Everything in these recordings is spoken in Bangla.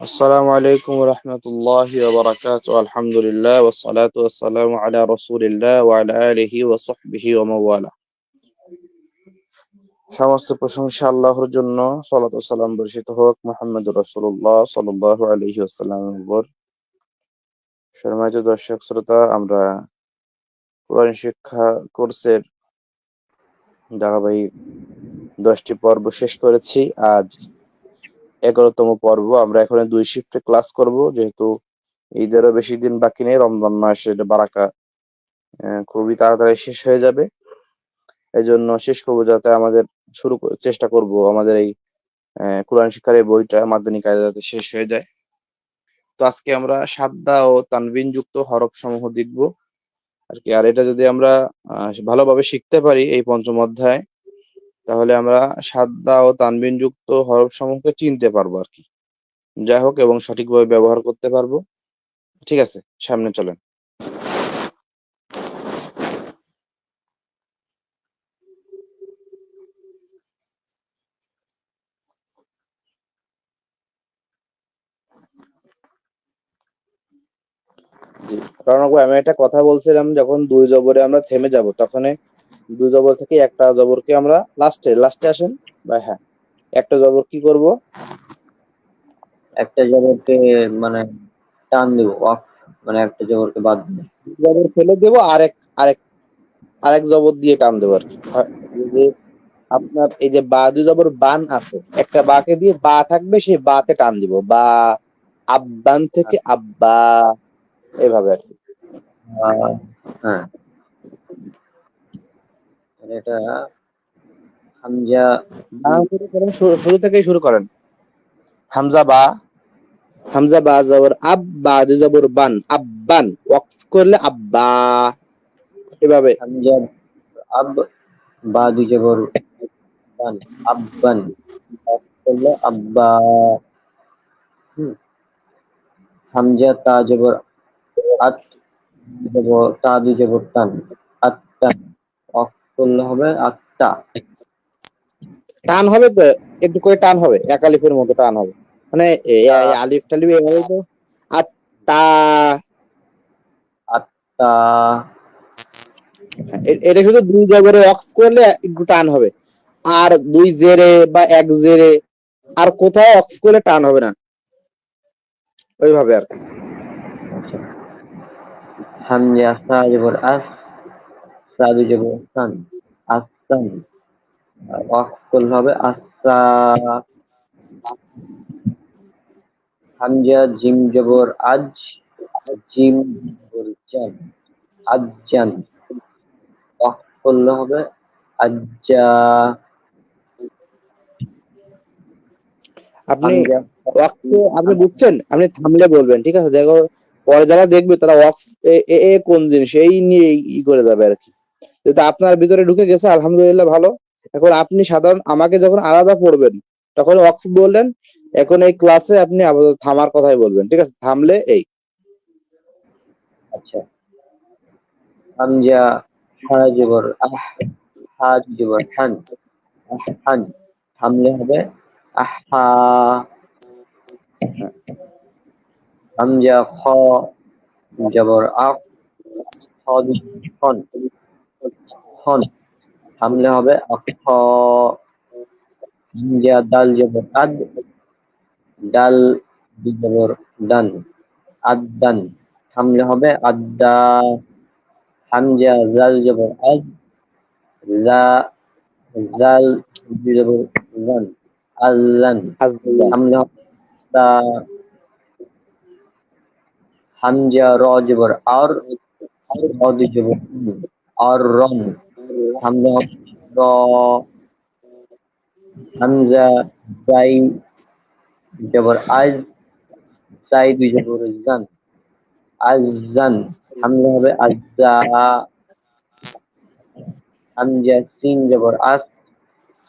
আসসালামু আলাইকুম রহমতুল্লাহ বরকাত আলহামদুলিল্লাহ ওসালাত ওয়াসালাম আলা রসুলিল্লাহ ওয়ালা আলিহি ওয়াসহবিহি সমস্ত প্রশংসা আল্লাহর জন্য, সালাত ও সালাম বর্ষিত হোক মোহাম্মদ রসুল্লাহ সাল্লাল্লাহু আলাইহি উপর। সম্মানিত দর্শক, শ্রোতা, আমরা কোরআন শিক্ষা কোর্সের ধারাবাহিক দশটি পর্ব শেষ করেছি। আজ এগারোতম পর্ব। আমরা এখন দুই শিফটে ক্লাস করব, যেহেতু ঈদেরও বেশি দিন বাকি নেই, রমজান মাসের বারাকা খুবই তাড়াতাড়ি শেষ হয়ে যাবে। এই জন্য শেষ করব যাতে আমাদের শুরু চেষ্টা করব আমাদের এই কোরআন শিক্ষার এই বইটা মাধ্যমিক কায়দা যাতে শেষ হয়ে যায়। তো আজকে আমরা সাদ্দা ও তানবিন যুক্ত হরফ সমূহ দেখব। আর কি, আর এটা যদি আমরা ভালোভাবে শিখতে পারি এই পঞ্চম অধ্যায় তাহলে আমরা সাদ্দা ও তানবিন যুক্ত হরফ সমূহকে চিনতে পারব আর কি। যাই হোক, এবং সঠিকভাবে ব্যবহার করতে পারব। ঠিক আছে, সামনে চলেন। কারণ আমি একটা কথা বলছিলাম, যখন দুই জবরে আমরা থেমে যাব, তখন দুই জবর থেকে একটা জবরকে আমরা লাস্টে লাস্টে আসেন। বা হ্যাঁ একটা জবর কি করব? একটা জবরকে মানে টান দিব অফ মানে একটা জবরকে বাদ দিব। জবর ফেলে দেব আরেক আরেক আরেক জবর দিয়ে টান দেবো আর কি। এই যে আপনার এই যে বা দুই জবর বান আছে একটা বাকে দিয়ে বা থাকবে সেই বাতে টান দিব। বা আব্বান থেকে আব্বা এভাবে আর কি। হ্যাঁ। এটা হামজা শুরু থেকেই শুরু করেন। হামজা বা হামজা বা জবর আব বা জবর বান আব্বান ওয়াকফ করলে আব্বা এভাবে। হামজা আব বা জবর বান আব্বান অফ করলে আব্বা হামজা তা জবর আত জবর তা জবর টান আত্তান করলে হবে আটটা। টান হবে তো একটু করে টান হবে এক আলিফের মতো টান হবে। মানে আলিফ টালিফ এভাবে তো আত্তা এ- এটা শুধু দুই জবরে অফ করলে একটু টান হবে। আর দুই জেরে বা এক জেরে আর কোথাও অফ করলে টান হবে না। ওইভাবে আর কি। আচ্ছা। হামজা জবর আস সান আসান অফ করলে হবে আসা হামজা জিম জবর আজ জিম জবর জান অফ করলে হবে আজ্জা আপনি আপনি বুঝছেন? আপনি থামলে বলবেন ঠিক আছে? দেখো পরে যারা দেখবে তারা ওয়াক্ফ এ কোন জিনিস? এই নিয়ে ই করে যাবে আর কি। যেহেতু আপনার ভিতরে ঢুকে গেছে, আলহামদুলিল্লাহ ভালো। এখন আপনি সাধারণ আমাকে যখন আলাদা পড়বেন, তখন ওয়াক্ফ বললেন, এখন এই ক্লাসে আপনি আপাতত থামার কথাই বলবেন, ঠিক আছে? থামলে এই। আচ্ছা। হামজা হান আহান থামলে হবে, আহা হামজা খ, জবর আখ খ। খন থামলে হবে দাল জবর আদ ডাল জবর ডান আদান থামলে হবে আদা হামজা জাল জবর আজ জাল জবর জান আল্লান। থামলে হবে হামজা র জবর আর জবর। থামলে হবে র হামজা জাই জবর আজ সাই দুই জবর জান আজান হামজা হবে আজ্জা হামজা সিন জবর আস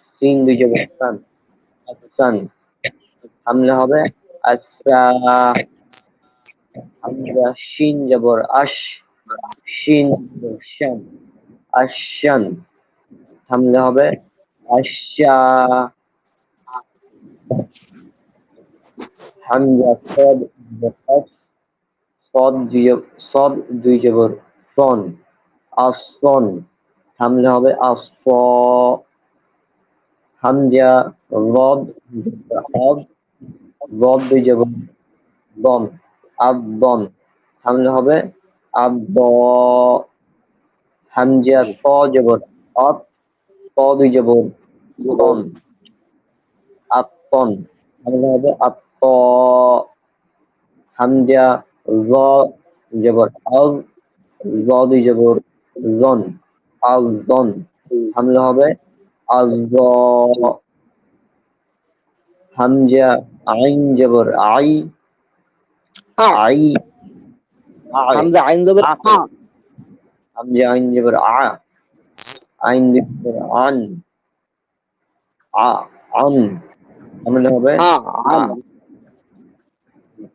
সিন দুই জবর সান আসান হামলা হবে আসা হামজা শিন জবর আশ শিন হামলা হবে। আশা। হামজা সদ সদ দুই সদ দুই সন। আসন থামলে হবে আস হামজা রদ আব রদ দুই জবর দন আবদন থামলে হবে আবদ হামজা ত জবর আত ত দুই জবর তন আত্তন থামলে হবে আত্ত হামজা র জবর আজ র দুই জবর জন আজন থামলে হবে আজ হামজা আইন জবর আই আই Hamzah ayn zibir a. Ah, Hamzah ayn zibir a. Ah. Ayn zibir an. A. An. Amin lah be. A. An.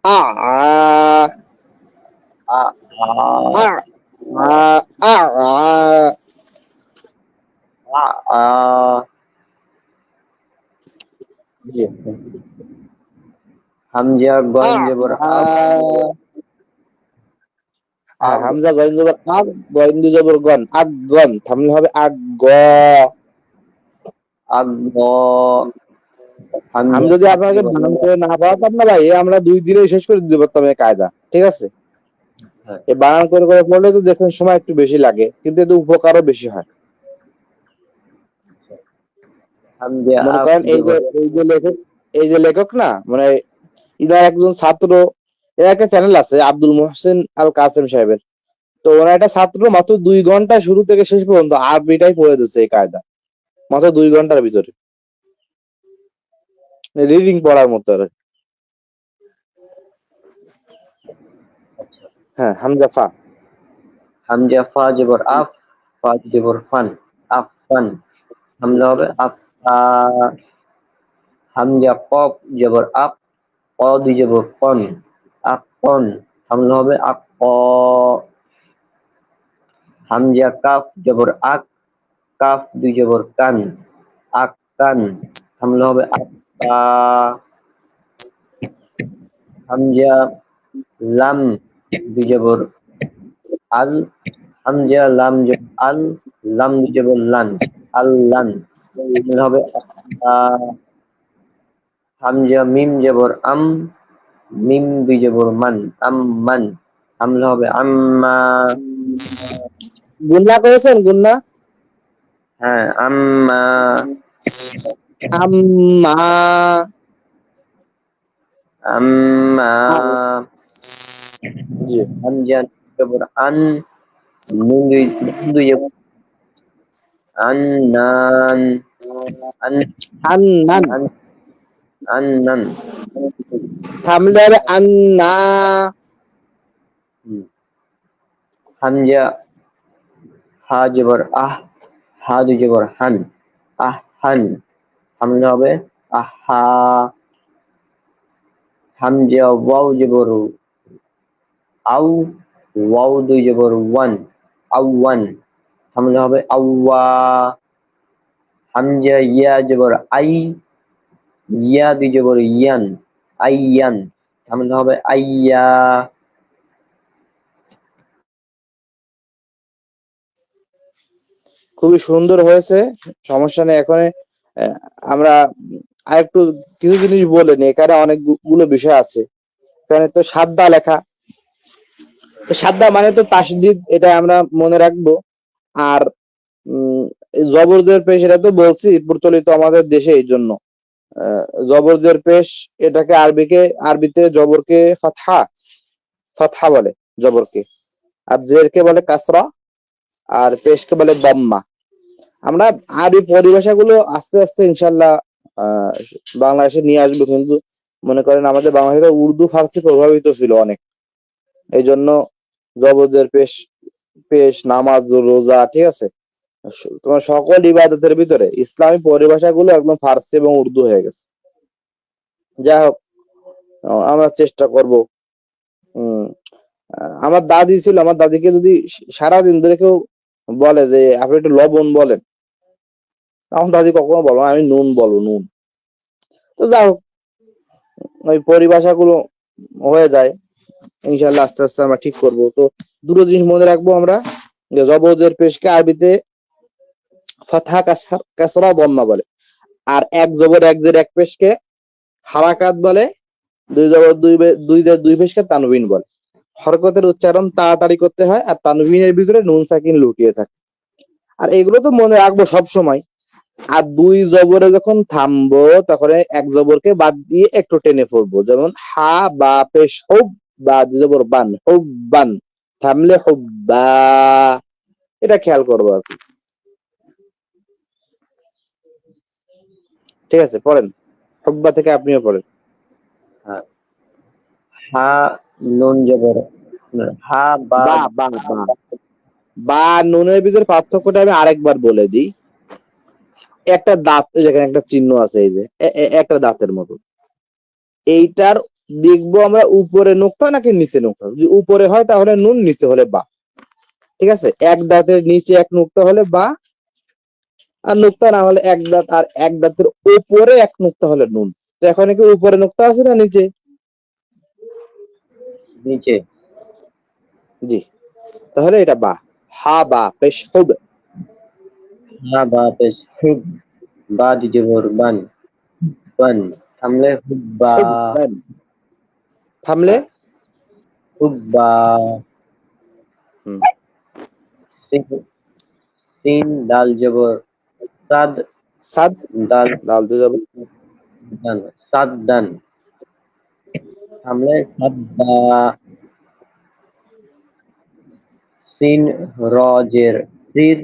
A. A. A. A. A. A. Hamzah ayn zibir a. আ আ হ্যাঁ, হামজা গইন জবর আগ গইন দুই জবর গন আগ গন থামলে হবে আগ গ। আগ গ। আমি যদি আপনাকে বানান করে না পারতাম না ভাই আমরা দুই দিনে শেষ করে দিতে পারতাম এই কায়দা ঠিক আছে? হ্যাঁ। এই বানান করে করে পড়লে তো দেখছেন সময় একটু বেশি লাগে কিন্তু এতে উপকারও বেশি হয়। মনে করেন এই যে এই যে লেখক এই যে লেখক না মানে ইদার একজন ছাত্র এর একটা চ্যানেল আছে, আব্দুল মোহসেন আল কাসেম সাহেবের। তো ওনার একটা ছাত্র মাত্র দুই ঘণ্টা শুরু থেকে শেষ পর্যন্ত আরবিটাই পড়ে দিচ্ছে এই কায়দা। মাত্র দুই ঘণ্টার ভিতরে। রিডিং পড়ার মতো আর। হ্যাঁ হামজা ফা। হামজা ফা জবর আফ, ফা জবর ফান আফান হামজা হবে আফা হামজা জবর আপ ক দুই জবর কন আপন হামজা হবে আপ হামজা, কাফ, জবর আক কাফ, দুই জবর কান আক কান। হামজা হবে আক্কা হামজা, লাম, দুই জবর আল, হামজা, লাম আল, লাম, দুই জবর লান আল্লান হামজা হবে হামজা, মিম, জবর আম মিম দুই জবর মান আম মান হামজা হবে আম্মা। গুন্না করেছেন গুন্না? হ্যাঁ আম্মা। আম্মা। আম্মা। জি। হামজা জবর আন নুন দুই দুই জবর আন্নান আন্নান আন। আন্নান। হবে আন্না। হামজা হা জবর আহ হা দুই জবর হান আহ হান। হামজা হবে আহা। হামজা ওয়াও জবর আউ ওয়াও দুই জবর ওয়ান আউ ওয়ান। হামজা হবে আউয়া। হামজা ইয়া জবর আই ইয়া দুই জবর ইয়ান, আইয়ান হামজা হবে আইয়া। খুবই সুন্দর হয়েছে, সমস্যা নেই এখন আমরা আরেকটু কিছু জিনিস বলে নি এখানে অনেকগুলো বিষয় আছে। এখানে তো সাদ্দা লেখা। সাদ্দা মানে তো তাসদিদ, এটা আমরা মনে রাখব। আর জবরদের পেশ এটা তো বলছি, প্রচলিত আমাদের দেশে এই জন্য। আহ, জবরদের পেশ এটাকে আরবিকে আরবিতে জবরকে ফাতহা ফাতহা বলে জবরকে। আর জেরকে বলে কাসরা আর পেশকে বলে দম্মা। আমরা আরবি পরিভাষাগুলো আস্তে আস্তে ইনশাল্লাহ বাংলাদেশে নিয়ে আসব কিন্তু মনে করেন আমাদের বাংলাদেশে উর্দু ফার্সি প্রভাবিত ছিল অনেক। এই জন্য জবরদের পেশ পেশ নামাজ রোজা ঠিক আছে? তোমার সকল ইবাদতের ভিতরে ইসলামী পরিভাষাগুলো একদম ফার্সি এবং উর্দু হয়ে গেছে। যাই হোক আমরা চেষ্টা করব। আমার দাদি ছিল, আমার দাদিকে যদি সারাদিন ধরে কেউ বলে যে, আপনি একটু লবণ বলেন। আমার দাদি কখনো বলো আমি নুন বলো, নুন। তো যাই হোক, ওই পরিভাষাগুলো হয়ে যায়। ইনশাল্লাহ আস্তে আস্তে আমরা ঠিক করব। তো দুটো জিনিস মনে রাখব আমরা যে জবজের পেশকে আরবিতে ফাতহা কাসরা- বম্মা বলে। আর এক জবর এক জের এক পেশকে হারাকাত বলে, দুই জবর দুই দুই দুই পেশকে তানবিন বলে। হরকতের উচ্চারণ তাড়াতাড়ি করতে হয় আর তানবিনের ভিতরে নুন সাকিন লুকিয়ে থাকে। আর এগুলো তো মনে রাখব সব সময়। আর দুই জবরে যখন থামবো, তখন এক জবরকে বাদ দিয়ে একটু টেনে পড়ব যেমন হা, বা, পেশ, হুব, বা, দুই জবর বান, হুব, বান, থামলে হোক বা। এটা খেয়াল করব আর কি। ঠিক আছে পড়েন। হুব্বা থেকে আপনিও পড়েন। হা নুন জবর হা বা বা বা নুনের ভিতরে পার্থক্যটা আমি আরেকবার বলে দিই। একটা দাঁত যেখানে একটা চিহ্ন আছে এই যে একটা দাঁতের মতো। এইটার দেখব আমরা উপরে নোক্তা নাকি নিচে নোক্তা যদি উপরে হয় তাহলে নুন নিচে হলে বা। ঠিক আছে? এক দাঁতের নিচে এক নোক্তা হলে বা আর নোক্তা না হলে এক দাঁত আর এক দাঁতের উপরে এক নোক্তা হলে নুন। তো এখন কি উপরে নোক্তা আছে না নিচে? নিচে। জি। তাহলে এটা বা। হা বা পেশ হবে। হা বা পেশ হুব। বা জবর বান। বান। থামলে হুব্বা হুব্বান। থামলে? হুব্বা হুম। সিন সিন দাল জবর। সাদ সাদ দাল। লাল দিয়ে যাবে। দান সাদ দান। থামলে সাদ্দা সিন রজের সির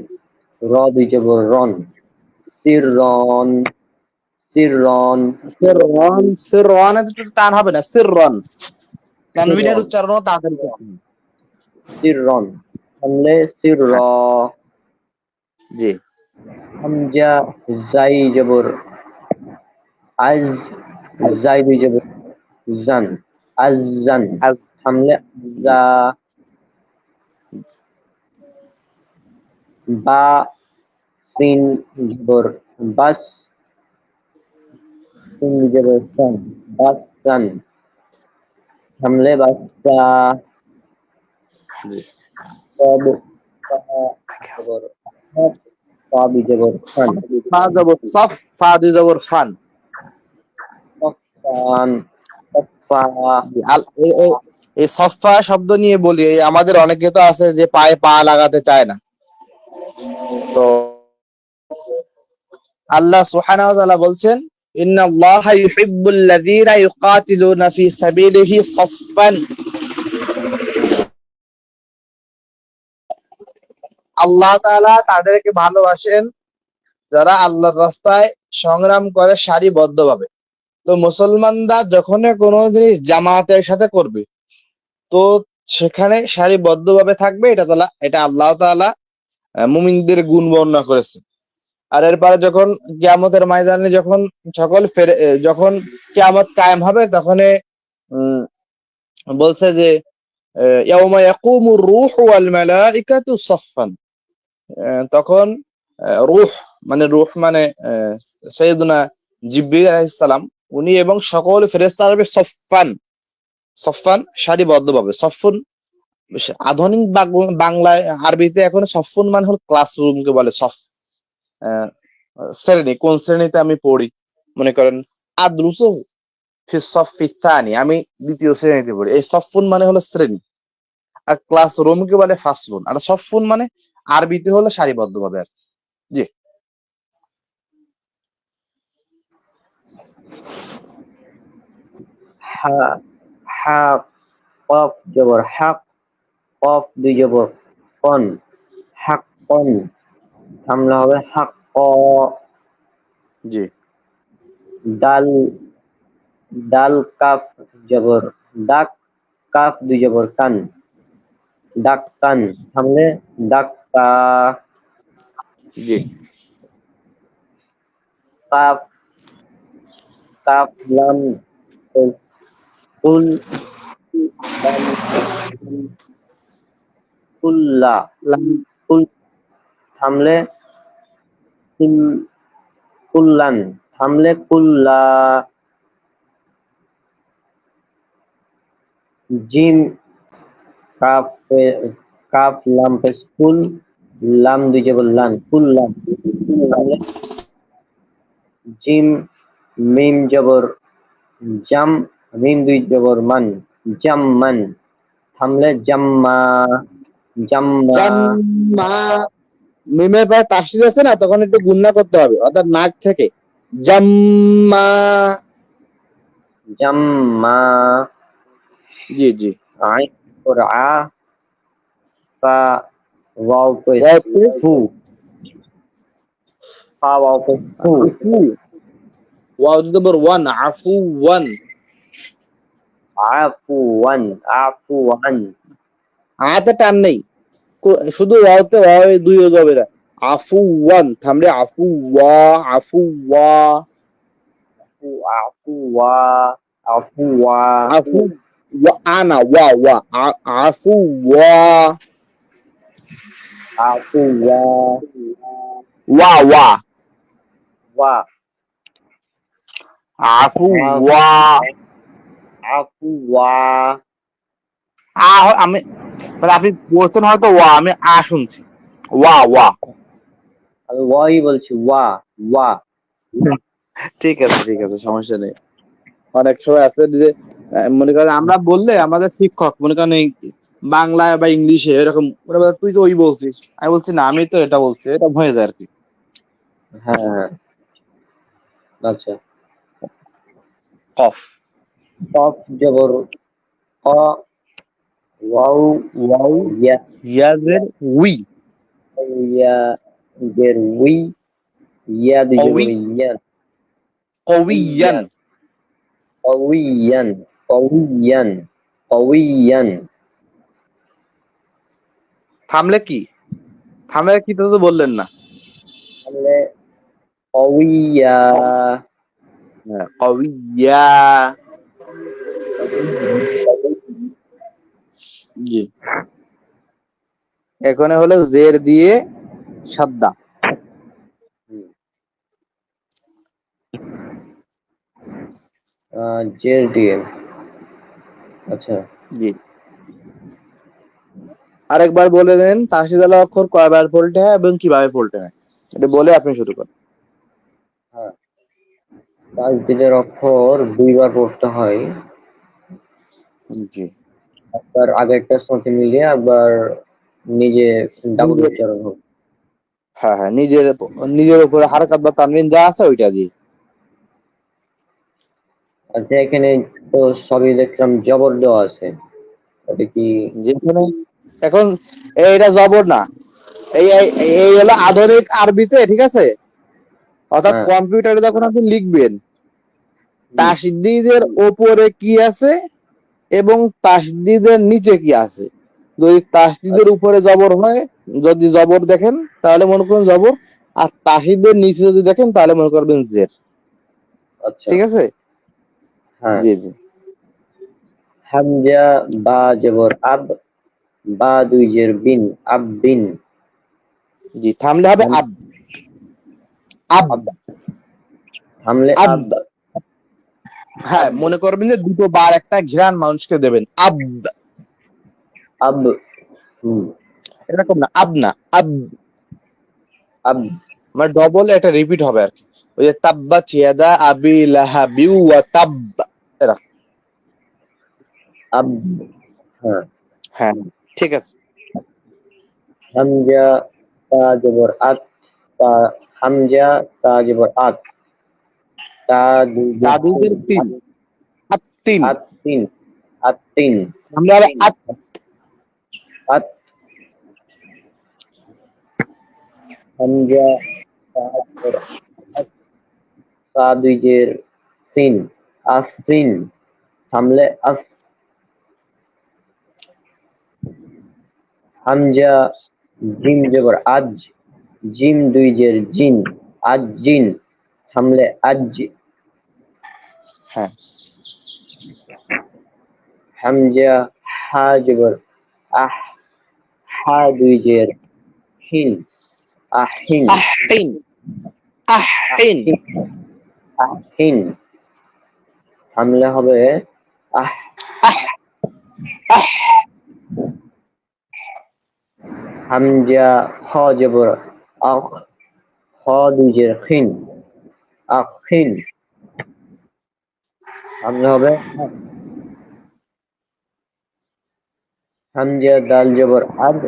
র দুই জবর রন। সির রন। সির রন। সিররন সিররন এ তো টান হবে না। সিররন তানবিনের সিররন। উচ্চারণও তাড়াতাড়ি হবে। সির রন। থামলে সির র। জি। হামজা জাই জবর আজ জাই দুই জবর জান আজ- থামলে আজা। বা সিন জবর বাস সিন জবর সান বাসান থামলে বাসা সব জবর সব জবর খান ফা জবর সফ ফা দুই জবর ফান সফান সফা জি, আল- এ- এ- এই সফা শব্দ নিয়ে বলি আমাদের অনেকে তো আছে যে পায়ে পা লাগাতে চায় না। তো আল্লাহ সুবহানাহু ওয়া তাআলা বলছেন ইন্না আল্লাহা ইউহিব্বুল লাযীনা ইউকাতিলুনা ফি সাবিলিহি সাফফান। আল্লাহ তাআলা তাদেরকে ভালোবাসেন যারা আল্লাহর রাস্তায় সংগ্রাম করে সারিবদ্ধভাবে। তো মুসলমানরা যখন কোনো জিনিস জামাতের সাথে করবে তো সেখানে সারিবদ্ধভাবে থাকবে এটা তালা এটা আল্লাহ আহ, মুমিনদের গুণ বর্ণনা করেছে। আর এরপরে যখন কিয়ামতের ময়দানে যখন সকল ফেরে যখন কিয়ামত কায়েম হবে তখন বলছে যে ইয়াউমা ইয়াকুমুর রূহু ওয়াল মালাইকাতু সাফফান। তখন রূহ মানে রূহ মানে আহ, সাইয়্যিদুনা জিবরিল আলাইহিস সালাম উনি এবং সকল ফেরেশতারা সফান সফফান। সারিবদ্ধভাবে সফফুন আধুনিক বাংলায় আরবিতে এখন সফফুন মানে হল ক্লাসরুমকে বলে সফ শ্রেণি কোন শ্রেণীতে আমি পড়ি? মনে করেন আদ্রুসু ফি সফফি থানি আমি দ্বিতীয় শ্রেণীতে পড়ি। এই সফফুন মানে হলো শ্রেণি। আর ক্লাসরুমকে বলে ফাসলুন আর সফফুন মানে আরবিতে হলো সারিবদ্ধভাবে আর। জি। হা হা জবর হাক কফ দুই জবর কন হাক কন। থামলে হবে হাক ক। জি। ডাল ডাল কাফ জবর ডাক কাফ দুই জবর কান। ডাক কান। থামলে ডাক্কা জি। কাফ কাফ লাম কুল লাম কুল্লা লাম কুল থামলে কুল কুল্লান থামলে কুল্লা জিম এ- কাফ লাম পেশ কুল লাম দুই যে বললাম ফুল লাম। জিম মিম জবর জাম মিম দুই জবর মান জাম মান। থামলে জাম্মা জাম্মা। মিমের পরে তাসির আছে না তখন একটু গুন্না করতে হবে অর্থাৎ নাক থেকে। জাম্মা। জাম্মা। জি জি। আই ওর আ। کا واو کو فو فا واو کو فو فو واو نمبر 1 عفو 1 عفو 1 عفو 1 عادت تن نہیں শুধু واو تے واو دو ہو جاوے گا عفو 1 تھمڑے عفو وا عفو وا عفو عفو وا عفو وا انا وا وا عفو وا ওয়া ওয়া ওয়া আফু ওয়া আফুয়া আ হ- আমি মানে আপনি বলছেন হয়তো ওয়া আমি আ শুনছি। ওয়া ওয়া। আমি ওয়াই বলছি ওয়া ওয়া। ঠিক আছে ঠিক আছে সমস্যা নেই। অনেক সময় আছে যে মনে করেন আমরা বললে আমাদের শিক্ষক মনে করেন এই বাংলায় বা ইংলিশে এরকম ওরা বলে, তুই তো ওই বলছিস আমি বলছি না আমি তো এটা বলছি এটা হয়ে যায় আর কি হ্যাঁ হ্যাঁ আচ্ছা কফ কফ জবর ক ওয়াও ওয়াও ইয়া ইয়াজের উই ইয়া জের উই ইয়া দুই অউই। জবর ইয়া কউইয়ান قويا قويا قويا থামলে কি? থামলে কি তো তো বললেন না। থামলে কবিয়া। হ্যাঁ, কবিয়া। জি। এখানে হলো জের দিয়ে সাদ্দা। জের দিয়ে। আচ্ছা। জি। আরেকবার বলে দেন তাসিদ আলা অক্ষর কয়বার পল্টে হয় এবং কীভাবে পল্টে হয়? এটা বলে আপনি শুরু করেন। তাজদিদের অক্ষর দুইবার পড়তে হয়। জি। একবার আগেরটার সাথে মিলিয়ে একবার নিজে ডাবল উচ্চারণ হোক হ্যাঁ হ্যাঁ নিজের নিজের উপরে হারকাত বা তানবিন যা আছে ওইটা দিয়ে। আচ্ছা এখানে তো সবই দেখলাম জবর দেওয়া আছে। ওটা কি যেখানে এখন এইটা জবর না। এই এই- হলো আধুনিক আরবিতে ঠিক আছে? অর্থাৎ হ্যাঁ। কম্পিউটারে যখন আপনি লিখবেন তাসদিদের ওপরে কি আছে এবং তাসদিদের নিচে কি আছে? যদি তাসদিদের উপরে জবর হয় যদি জবর দেখেন তাহলে মনে করুন জবর। আর তাহিদের নিচে যদি দেখেন তাহলে মনে করবেন জের। আচ্ছা। ঠিক আছে? হ্যাঁ। জি জি। হামজা বা জবর আব বা দুই জের বিন আব বিন। জি থামলে হবে আব। আব। থামলে আব। হ্যাঁ মনে করবেন যে দুটো বার একটা ঘিরান মানুষকে দেবেন। আব। আব। এরকম না আব না আব। আব। মানে ডবল এটা রিপিট হবে আর কি। ওই যে তাব্বাত ইয়াদা আবি লাহাবি ওয়া তাব আব। হ্যাঁ। হ্যাঁ। ঠিক আছে হামজা তা জবর আত তা হামজা তা জবর আত তা দুই জের তাদুদের তিন আত তিন আত তিন আত তিন আমরা হবে আত আত হামজা তা জবর আত তা দুই জের সিন আসিন থামলে আস হামজা জিম জবর আজ জিম দুই জের জিন আজ জিন থামলে আজ হ্যাঁ। হামজা হা জবর আহ হা দুই জের হিন। আহিন আহিন আহিন আহিন থামলে হবে আহ হামজা জবর আখ খ দুই জের খিন। আখিন সামনে হবে? হামজা দাল জবর আদ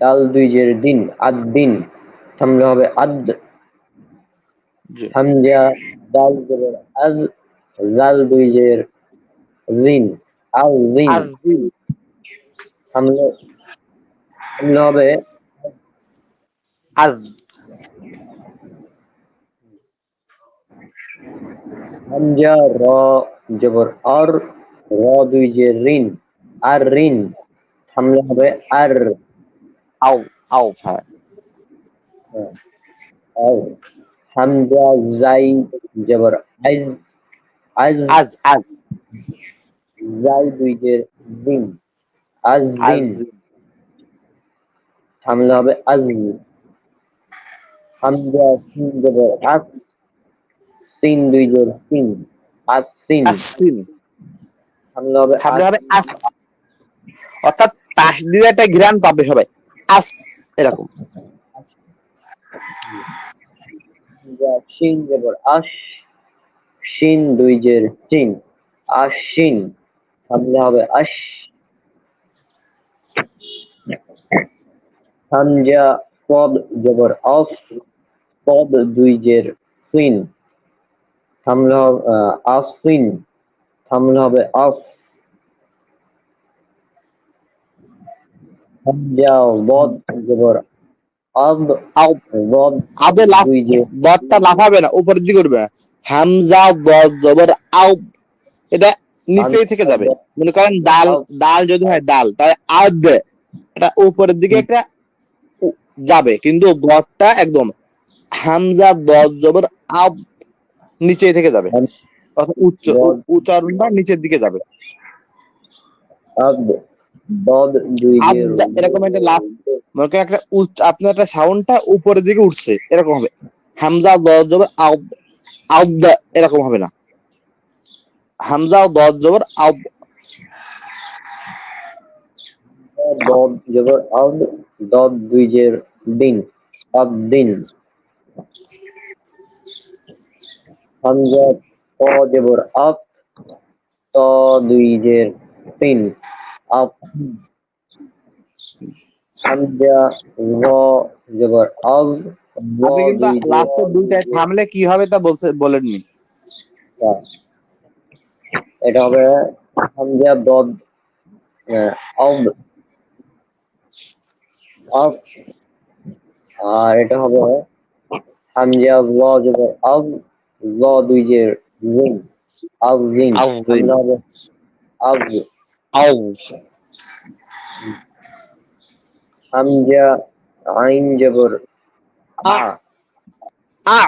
দাল দুই জের দিন আদ দিন। সামনে হবে আদ। হামজা দাল জবর আজ জাল দুই জের জিন। আল জিন। আজ হামজা র জবর আর র দুই যে রিন আর রিন সামনে হবে আর আও আও হ্যাঁ আর হামজা জাই জবর আইজ আইজ আজ আজ জাই দুই যে দিন আজ দিন আজ সামনে হবে আজ হামজা সিন জবর আস সিন দুই যে সিন আস সিন আসিন সামনে হবে আস হবে আস অর্থাৎ তাসদিদে একটা ঘ্রাণ পাবে সবাই। আস এরকম। শিন জবর আশ শিন দুই জের শিন আশিন সামনে হবে আশ। হামজা সদ জবর অফ সদ দুই জের সিন। সামনে হবে আসিন সামনে হবে অফ হামজা বদ জবর আব আও বদ আবে লাফ বদটা লাফাবে না উপরের দিকে উঠবে। হামজা বদ জবর আও এটা নিচেই থেকে যাবে। মনে করেন দাল দাল যদি হয় দাল। তাহলে আদ এটা উপরের দিকে একটা যাবে। কিন্তু বদটা একদম হামজা বদ জবর আব নিচেই থেকে যাবে। অর্থাৎ উচ্চ উচ্চারণটা নিচের দিকে যাবে। এরকম একটা লাফ মনে করেন একটা উচ্চ আপনার একটা সাউন্ডটা উপরের দিকে উঠছে এরকম হবে। হামজা দজ জবর আউদ এরকম হবে না। হামজা ও জবর দদ দুই জের দিন। দিন হামজা জবর আপ ত দুই জের তিন। আপ হামজা র জবর আজ র আপনি কিন্তু দুই জের লাস্টে দুইটায় থামলে কি হবে তা বলছে বলেননি। এটা হবে হামজা দদ আউদ আফ আর এটা হবে হামজা ল জবর আব ল দুই যে জিন আব জিন আউজিন। হামজা হবে আব আউ হামজা আইন জবর আ আ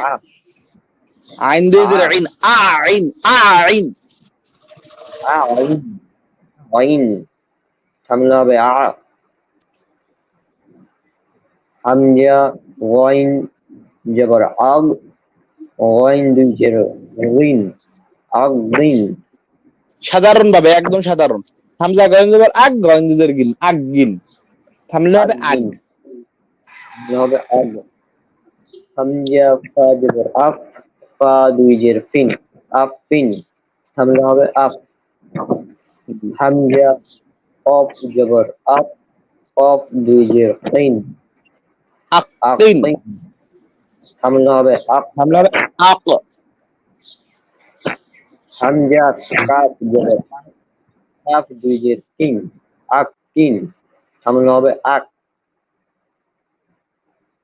আইন দিয়ে দিলে আইন আ আইন আ আইন আইন আইন হামজা হবে আ হামজা ওয়াইন জবর আগ ওয়াইন দুই জের রিন আগ রিন সাধারণ ভাবে একদম সাধারণ। হামজা গয়েন জবর আগ গয়েন দুদের গিন আগ গিন থামলে হবে আগ হবে আগ। হামজা ফা জবর আফ ফা দুই জের ফিন আফ ফিন। হামজা হবে আফ। হামজা অফ জবর আপ অফ দুই জের কিন আক আক তিন হামজা হবে। আক থামলে হবে। আক হামজা কাফ জবর কাফ দুই জের কিন আক কিন হামজা হবে আক।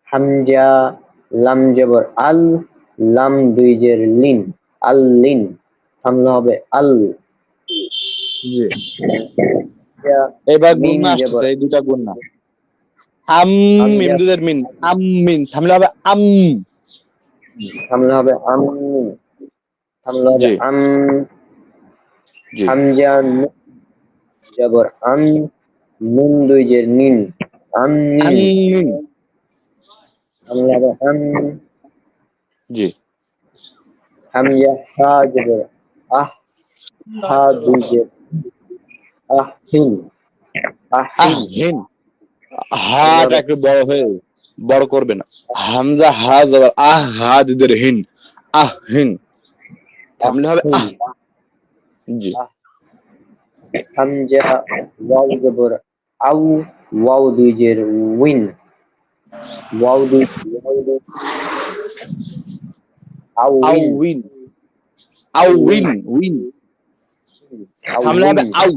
হামজা লাম জবর আল। লাম দুই জের লিন। আল লিন। হামজা হবে আল। এবার গুণ। আসছে এই দুটা গুণ না। আম মিন আম মিন থামলে হবে আম। হামজা হবে আম। হামজা হবে আম। হামজা জবর আন নুন দুই জের নিন আম নিন হামজা হবে আন জি। হামজা হা জবর আহ হা দুই জের আহ হিন আহিন আহিন হাটা একটু বড় হয়ে বড় করবে না। হামজা হা জবর আহ হা দুধের হিন আহিন থামলে হবে আহ জি। হামজা ওয়াও জবর আউ ওয়াও দুই জের উইন। ওয়াও দুই আউ উইন। উইন। আউ উইন উইন। থামলে হবে আউ।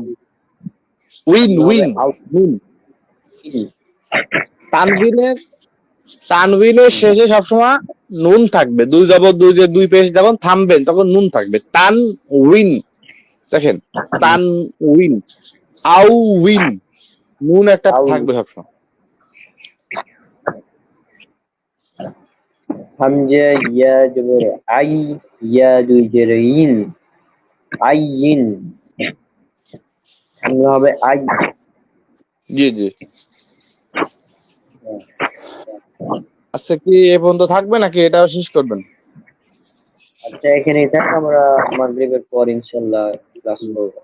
উইন উইন। আউ। উইন উইন। তানবিনের তানবিনের শেষে সবসময় নুন থাকবে। দুই জবর দুই যে দুই পেশ যখন থামবেন তখন নুন থাকবে। তান উইন। দেখেন তান উইন। আউ উইন। নুন একটা থাকবে সবসময়। হামজা ইয়া জবর আই ইয়া দুই জের ইন আই ইন হবে আই। জি জি। আচ্ছা কি এ পর্যন্ত থাকবে নাকি এটাও শেষ করবেন? আচ্ছা এখানে থাক, আমরা মাগরিবের পর ইনশাল্লাহ ক্লাস করব।